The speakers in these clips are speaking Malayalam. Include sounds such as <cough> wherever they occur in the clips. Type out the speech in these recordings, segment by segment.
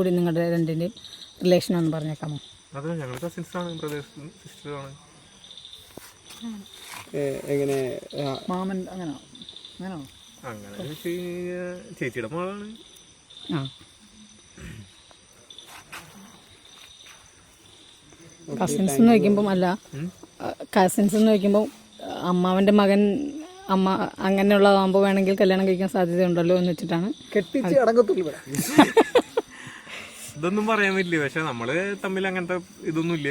കൂടി നിങ്ങളുടെ രണ്ടിന്റെയും റിലേഷൻ ഒന്ന് പറഞ്ഞേക്കാമോ? അത് ഞങ്ങൾ കസിൻസ് ആണ് ബ്രദേഴ്സ് സിസ്റ്റർ ആണ്. ഏ, എങ്ങനെ മാമൻ അങ്ങനെ? അങ്ങനെയാണോ അങ്ങനെ വെച്ച് കഴിഞ്ഞാൽ ചേച്ചിയുടെ മോളാണ്. ആ. കസിൻസ് എന്ന് വയ്ക്കുമ്പം അല്ല കസിൻസ് എന്ന് വയ്ക്കുമ്പം അമ്മാവന്റെ മകൻ അമ്മ അങ്ങനെയുള്ളതാകുമ്പോൾ വേണമെങ്കിൽ കല്യാണം കഴിക്കാൻ സാധ്യതയുണ്ടല്ലോ എന്ന് വെച്ചിട്ടാണ്. കെട്ടിച്ച് അടങ്ങത്തുള്ളൂ. <laughs> ഇതൊന്നും പറയാൻ പറ്റില്ല. പക്ഷെ നമ്മൾ തമ്മിൽ അങ്ങനത്തെ ഇതൊന്നും ഇല്ല.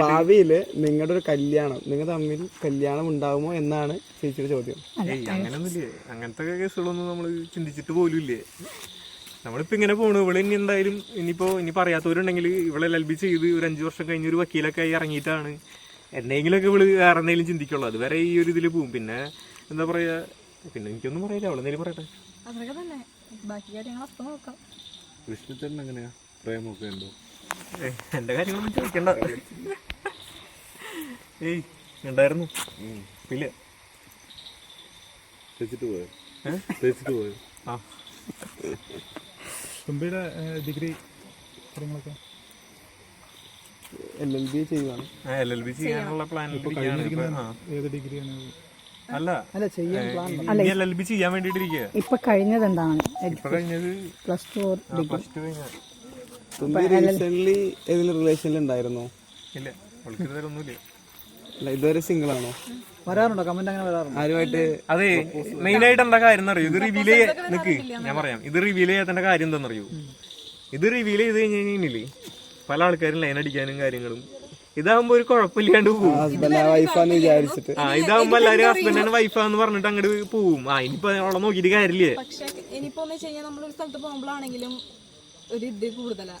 ഭാവിയിൽ നിങ്ങളുടെ ഒരു കല്യാണം നിങ്ങൾ തമ്മിൽ കല്യാണം ഉണ്ടാവുമോ എന്നാണ് ചേച്ചിയുടെ ചോദ്യം. അങ്ങനൊന്നുമില്ല. അങ്ങനത്തെ കേസുകളൊന്നും നമ്മൾ ചിന്തിച്ചിട്ട് പോലും ഇല്ലേ. നമ്മളിപ്പോ ഇങ്ങനെ പോണു. ഇവൾ ഇനി എന്തായാലും ഇനിയിപ്പോ ഇനി പറയാത്തവരുണ്ടെങ്കിൽ ഇവളെ ലൽബി ചെയ്ത് ഒരു അഞ്ചു വർഷം കഴിഞ്ഞ് ഒരു വക്കീലൊക്കെ ആയി ഇറങ്ങിയിട്ടാണ്. എന്നെങ്കിലൊക്കെ ഇവൾ വേറെ എന്തെങ്കിലും ചിന്തിക്കുള്ളൂ. അതുവരെ ഈ ഒരു ഇതിൽ പോവും. പിന്നെ എന്താ പറയാ? പിന്നെ എനിക്കൊന്നും പറയില്ല. അവളെന്തെങ്കിലും പറയട്ടെ. അതൊക്കെ തന്നെ. ബാക്കി കാര്യങ്ങൾ അപ്പം നോക്കാം. കൃഷ്ണചേട്ടൻ എങ്ങനെയാ പ്രേമൊക്കെ ഉണ്ടോ എന്റെ കാര്യങ്ങളൊന്നും ചോദിക്കണ്ട. ഏയ് ഉണ്ടായിരുന്നു. ഇല്ല തെച്ചിട്ട് പോയോ? തെച്ചിട്ട് പോയോ? ആ. തുമ്പിയുടെ ഡിഗ്രി കാര്യങ്ങളൊക്കെ? എൽ എൽ ബി ചെയ്യുവാണ്. എൽ എൽ ബി ചെയ്യാനുള്ള പ്ലാൻ. ഏത് ഡിഗ്രിയാണ്? അല്ല അല്ല ചെയ്യാൻ അല്ല എൽ ബി ചെയ്യാൻ വേണ്ടിട്ടിരിക്കുക ഇപ്പൊ കഴിഞ്ഞത് എന്താണ്? ഇപ്പൊ കഴിഞ്ഞത് plus two plus two recent ഏതെങ്കിലും റിലേഷനിൽ ഉണ്ടായിരുന്നോ ഇല്ല ഒന്നുമില്ല. അല്ല ഇതുവരെ സിംഗിൾ ആണോ? വരാറുണ്ടോ? കമന്റ് അങ്ങനെ വരാറുണ്ടോ? ആരുമായിട്ട് അതെ മെയിൻ ആയിട്ട് എന്താ കാര്യം എന്നറിയോ? ഇത് റിവീൽ നിക്ക് ഞാൻ പറയാം. ഇത് റിവീൽ ചെയ്യാത്തതിന്റെ കാര്യം എന്താണെന്നറിയോ ഇത് റിവീൽ ചെയ്ത് കഴിഞ്ഞ് കഴിഞ്ഞില്ലേ പല ആൾക്കാരും ലൈൻ അടിക്കാനും കാര്യങ്ങളും ഇതാകുമ്പോ ഒരു കുഴപ്പമില്ലാണ്ട് പോകും ഹസ്ബൻഡ് വൈഫാന്ന് വിചാരിച്ചിട്ട്. ആ ഇതാകുമ്പോ എല്ലാരും ഹസ്ബൻഡ് ആണ് വൈഫാന്ന് പറഞ്ഞിട്ട് അങ്ങോട്ട് പോവും. ആ ഇനിയിപ്പോ അവളെ നോക്കിയിട്ട് കാര്യമില്ലേ? പക്ഷെ ഇനിയിപ്പോ എന്ന് വെച്ച് കഴിഞ്ഞാൽ നമ്മളൊരു സ്ഥലത്ത് പോകുമ്പോഴാണെങ്കിലും ഒരു ഇത് കൂടുതലാ.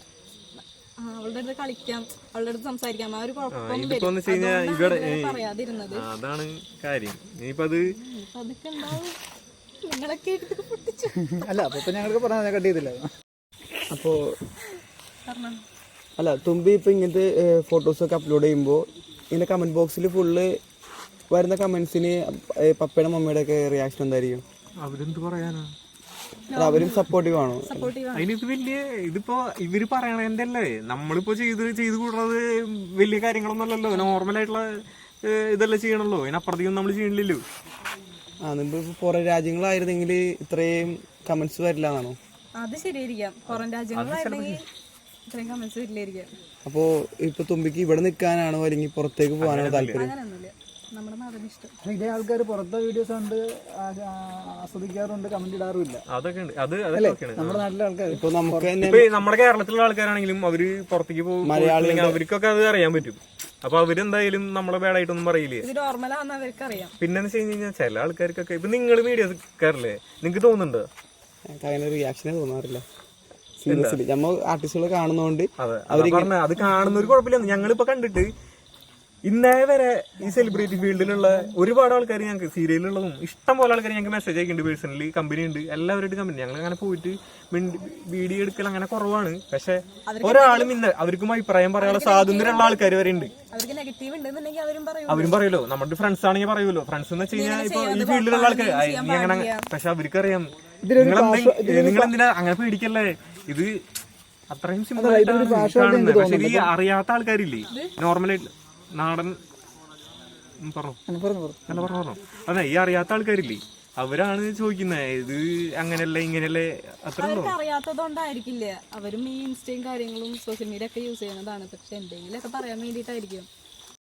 ആ, അവളുടെ അടുത്ത് കളിക്കാം അവളുടെ അടുത്ത് സംസാരിക്കാം ആ ഒരു കുഴപ്പം ഇതിപ്പോ എന്ന് വരും വെച്ച് കഴിഞ്ഞാൽ അതുകൊണ്ടാണ് ഇവിടെ ഇതുവരെ ഏ, പറയാതിരുന്നത്. ആ, അതാണ് കാര്യം. ഇനിയിപ്പോ അത് ഇപ്പൊ അതൊക്കെ ഉണ്ടാവും നിങ്ങളൊക്കെ എടുത്ത് പൊട്ടിച്ചു <laughs> അല്ല അപ്പൊ ഇപ്പൊ ഞങ്ങൾക്ക് പറഞ്ഞാൽ കട്ട് ചെയ്തില്ല. അപ്പോ അല്ല തുമ്പി ഇപ്പോൾ ഇങ്ങനത്തെ ഫോട്ടോസൊക്കെ അപ്ലോഡ് ചെയ്യുമ്പോൾ ഇങ്ങനെ കമന്റ് ബോക്സിൽ ഫുള്ള് വരുന്ന കമൻസിന് പപ്പയുടെ മമ്മിയുടെ ഒക്കെ റിയാക്ഷൻ എന്തായിരിക്കും? അവരെന്ത് പറയാനാ? അവരും സപ്പോർട്ടീവ് ആണോ? അതിനിത് വലിയ ഇതിപ്പോ ഇവർ പറയണതിന്റെ അല്ലേ നമ്മളിപ്പോ ചെയ്ത് ചെയ്ത് കൂടുന്നത് വലിയ കാര്യങ്ങളൊന്നുമല്ലല്ലോ? നോർമൽ ആയിട്ടുള്ള ഇതെല്ലാം ചെയ്യണല്ലോ? അതിനപ്പുറത്തേക്കും നമ്മൾ ചെയ്യണില്ലല്ലോ. ആ നിങ്ങൾ ഇപ്പൊ പുറം രാജ്യങ്ങളായിരുന്നെങ്കിൽ ഇത്രയും കമന്റ്സ് വരില്ല എന്നാണോ അത് ശരിയായിരിക്കാം. പുറം രാജ്യങ്ങളായിരുന്നെങ്കിൽ അപ്പോ ഇപ്പൊ തുമ്പിക്ക് ഇവിടെ നിൽക്കാനാണോ അല്ലെങ്കിൽ പുറത്തേക്ക് പോകാനാണോ താല്പര്യം? ഇതേ ആൾക്കാർ പുറത്തെ വീഡിയോസ് കണ്ട് ആസ്വദിക്കാറുണ്ട് കമന്റ് ഇടാറുമില്ല. അതൊക്കെ ഉണ്ട്. അത് നമ്മുടെ നാട്ടിലെ ആൾക്കാർ ഇപ്പൊ നമുക്ക് ഇപ്പൊ നമ്മുടെ കേരളത്തിലുള്ള ആൾക്കാരാണെങ്കിലും അവർ പുറത്തേക്ക് പോകും. അവർക്കൊക്കെ അത് അറിയാൻ പറ്റും. അപ്പൊ അവരെന്തായാലും നമ്മളെ ബേഡായിട്ടൊന്നും പറയില്ലേ? പിന്നെ വെച്ച് കഴിഞ്ഞാൽ ചില ആൾക്കാർക്കൊക്കെ ഇപ്പൊ നിങ്ങൾ മീഡിയ കയറില്ലേ? നിങ്ങക്ക് തോന്നുന്നുണ്ടോ? റിയാക്ഷനെ തോന്നാറില്ല. സീരിയസ്ലി നമ്മൾ ആർട്ടിസ്റ്റുകൾ കാണുന്നോണ്ട് അവർ അതാ പറഞ്ഞ അത് കാണുന്ന ഒരു കുഴപ്പമില്ല. ഞങ്ങളിപ്പോ കണ്ടിട്ട് ഇന്നേ വരെ ഈ സെലിബ്രിറ്റി ഫീൽഡിലുള്ള ഒരുപാട് ആൾക്കാർ ഞങ്ങൾക്ക് സീരിയലുള്ളതും ഇഷ്ടം പോലെ ആൾക്കാർ ഞങ്ങൾക്ക് മെസ്സേജ് അയക്കുന്നുണ്ട് പേഴ്സണലി കമ്പനി ഉണ്ട്. എല്ലാവരുമായിട്ട് കമ്പനി ഞങ്ങൾ അങ്ങനെ പോയിട്ട് വീഡിയോ എടുക്കൽ അങ്ങനെ കുറവാണ്. പക്ഷെ ഒരാളും ഇന്ന് അവർക്കും അഭിപ്രായം പറയാനുള്ള സ്വാതന്ത്ര്യമുള്ള ആൾക്കാർ വരെ ഉണ്ട്. അവർക്ക് നെഗറ്റീവ് ഉണ്ടെന്നുണ്ടെങ്കിൽ അവരും പറയുമല്ലോ അവരും പറയല്ലോ നമ്മുടെ ഫ്രണ്ട്സ് ആണെങ്കിൽ പറയുമല്ലോ ഫ്രണ്ട്സ് എന്ന് വെച്ച് കഴിഞ്ഞാൽ ഇപ്പൊ ഈ ഫീൽഡിലുള്ള ആൾക്കാർ നീ അങ്ങനെ പക്ഷെ അവർക്കറിയാം. നിങ്ങൾ എന്തിനാ അങ്ങനെ പേടിക്കല്ലേ? ഇത് അത്രയും സിമ്പിൾ കാണുന്നത്. പക്ഷെ ഈ അറിയാത്ത ആൾക്കാരില്ലേ? നോർമലായിട്ട് നാടൻ പറഞ്ഞു പറഞ്ഞോ പറഞ്ഞു അതെ ഈ അറിയാത്ത ആൾക്കാരില്ലേ? അവരാണ് ചോദിക്കുന്നത് ഇത് അങ്ങനെയല്ലേ ഇങ്ങനെയല്ലേ? അത്ര അറിയാത്തതുകൊണ്ടായിരിക്കില്ല? അവരും ഈ ഇൻസ്റ്റയും കാര്യങ്ങളും സോഷ്യൽ മീഡിയ ഒക്കെ യൂസ് ചെയ്യുന്നതാണ്. പക്ഷെ എന്തെങ്കിലുമൊക്കെ പറയാൻ വേണ്ടിയിട്ടായിരിക്കും.